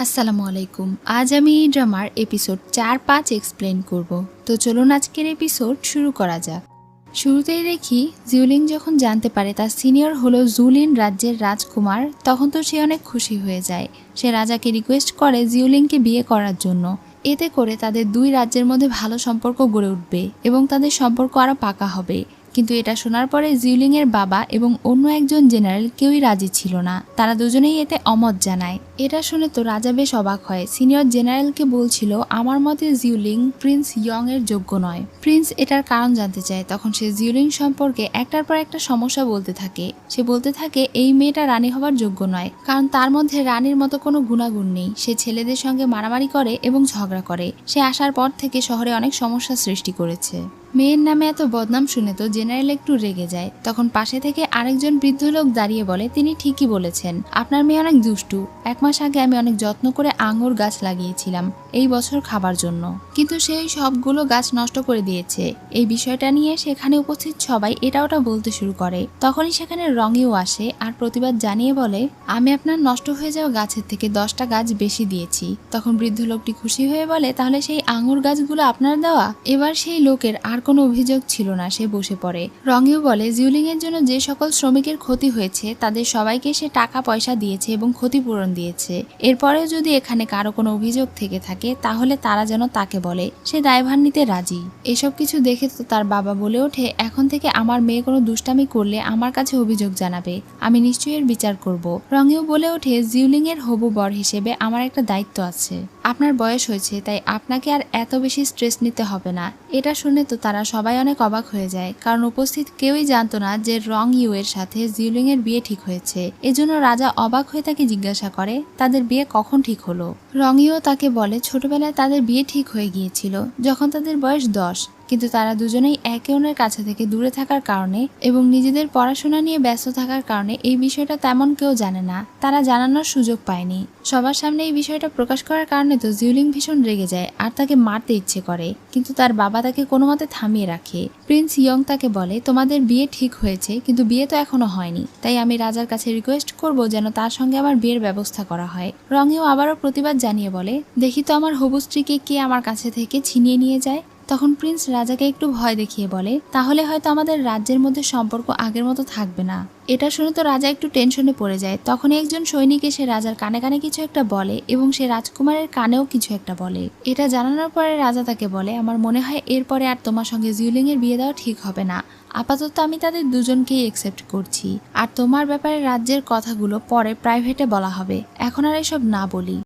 আসসালামু আলাইকুম। আজ আমি এই ড্রামার এপিসোড চার পাঁচ এক্সপ্লেন করব। তো চলুন আজকের এপিসোড শুরু করা যাক। শুরুতেই দেখি জিউলিং যখন জানতে পারে তার সিনিয়র হলো জুলিন রাজ্যের রাজকুমার, তখন তো সে অনেক খুশি হয়ে যায়। সে রাজাকে রিকোয়েস্ট করে জিউলিংকে বিয়ে করার জন্য। এতে করে তাদের দুই রাজ্যের মধ্যে ভালো সম্পর্ক গড়ে উঠবে এবং তাদের সম্পর্ক আরও পাকা হবে। কিন্তু এটা শোনার পরে জিউলিং এর বাবা এবং অন্য একজন জেনারেল কেউই রাজি ছিল না। তারা দুজনেই এতে অমত জানায়। এটা শুনে তো রাজা বেশ অবাক হয়। সিনিয়র জেনারেলকে বলছিল, আমার মতে জিউলিং প্রিন্স ইয়ং এর যোগ্য নয়। প্রিন্স এটার কারণ জানতে চায়। তখন সে জিউলিং সম্পর্কে একটার পর একটা সমস্যা বলতে থাকে। সে বলতে থাকে, এই মেয়েটা রানী হবার যোগ্য নয়। কারণ তার মধ্যে রানীর মতো কোনো গুণাগুণ নেই। সে ছেলেদের সঙ্গে মারামারি করে এবং ঝগড়া করে। সে আসার পর থেকে শহরে অনেক সমস্যা সৃষ্টি করেছে। মেয়ের নামে এত বদনাম শুনে তো জেনারেল একটু রেগে যায়। তখন পাশে থেকে আরেকজন বৃদ্ধ লোক দাঁড়িয়ে বলে, তিনি ঠিকই বলেছেন। আপনার মেয়ে অনেক দুষ্টু। এক মাস আগে আমি অনেক যত্ন করে আঙুর গাছ লাগিয়েছিলাম এই বছর খাবার জন্য। কিন্তু সেই সবগুলো গাছ নষ্ট করে দিয়েছে। এই বিষয়টা নিয়ে সেখানে উপস্থিত সবাই এটা ওটা বলতে শুরু করে। তখনই সেখানে রঙেও আসে আর প্রতিবাদ জানিয়ে বলে, আমি আপনার নষ্ট হয়ে যাওয়া গাছের থেকে দশটা গাছ বেশি দিয়েছি। তখন বৃদ্ধ লোকটি খুশি হয়ে বলে, তাহলে সেই আঙুর গাছগুলো আপনার দেওয়া? এবার সেই লোকের আর কোনো অভিযোগ ছিল না, সে বসে পড়ে। রঙেও বলে জিউলিং এর জন্য যে সকল শ্রমিকের ক্ষতি হয়েছে, তাদের সবাইকে সে টাকা পয়সা দিয়েছে এবং ক্ষতিপূরণ দিয়েছে। এরপরেও যদি এখানে কারও কোনো অভিযোগ থেকে থাকে, তাহলে তারা যেন তাকে বলে। সে দায়ভার নিতে রাজি। এসব কিছু দেখে তো তার বাবা বলে ওঠে, এখন থেকে আমার মেয়ে কোনো দুষ্টামি করলে আমার কাছে অভিযোগ জানাবে। আমি নিশ্চয়ই এর বিচার করব। রঙেও বলে ওঠে জিউলিং এর হবু বর হিসেবে আমার একটা দায়িত্ব আছে। আপনার বয়স হয়েছে, তাই আপনাকে আর এত বেশি স্ট্রেস নিতে হবে না। এটা শুনে তো তারা সবাই অনেক অবাক হয়ে যায়, কারণ উপস্থিত কেউই জানতো না যে রং ইউ এর সাথে জিউলিং এর বিয়ে ঠিক হয়েছে। এজন্য রাজা অবাক হয়ে তাকে জিজ্ঞাসা করে, তাদের বিয়ে কখন ঠিক হলো? রং ইউ তাকে বলে, ছোটবেলায় তাদের বিয়ে ঠিক হয়ে গিয়েছিল, যখন তাদের বয়স দশ। কিন্তু তারা দুজনেই একে অন্যের কাছে থেকে দূরে থাকার কারণে এবং নিজেদের পড়াশোনা নিয়ে ব্যস্ত থাকার কারণে এই বিষয়টা তেমন কেউ জানে না। তারা জানানোর সুযোগ পায়নি। সবার সামনে এই বিষয়টা প্রকাশ করার কারণে তো জিউলিং ভীষণ রেগে যায় আর তাকে মারতে ইচ্ছে করে। কিন্তু তার বাবা তাকে কোনো মতে থামিয়ে রাখে। প্রিন্স ইয়ং তাকে বলে, তোমাদের বিয়ে ঠিক হয়েছে, কিন্তু বিয়ে তো এখনও হয়নি। তাই আমি রাজার কাছে রিকোয়েস্ট করব যেন তার সঙ্গে আমার বিয়ের ব্যবস্থা করা হয়। রঙেও আবারও প্রতিবাদ জানিয়ে বলে, দেখি তো আমার হবু স্ত্রীকে কে আমার কাছে থেকে ছিনিয়ে নিয়ে যায়? তখন প্রিন্স রাজাকে একটু ভয় দেখিয়ে বলে, তাহলে হয়তো আমাদের রাজ্যের মধ্যে সম্পর্ক আগের মতো থাকবে না। এটা শুনে তো রাজা একটু টেনশনে পড়ে যায়। তখনই একজন সৈনিক এসে রাজার কানে কানে কিছু একটা বলে এবং সে রাজকুমারের কানেও কিছু একটা বলে। এটা জানানোর পরে রাজা তাকে বলে, আমার মনে হয় এরপরে আর তোমার সঙ্গে জিউলিং এর বিয়ে দেওয়া ঠিক হবে না। আপাতত আমি তাদের দুজনকেই একসেপ্ট করছি। আর তোমার ব্যাপারে রাজ্যের কথাগুলো পরে প্রাইভেটে বলা হবে। এখন আর এসব না বলি।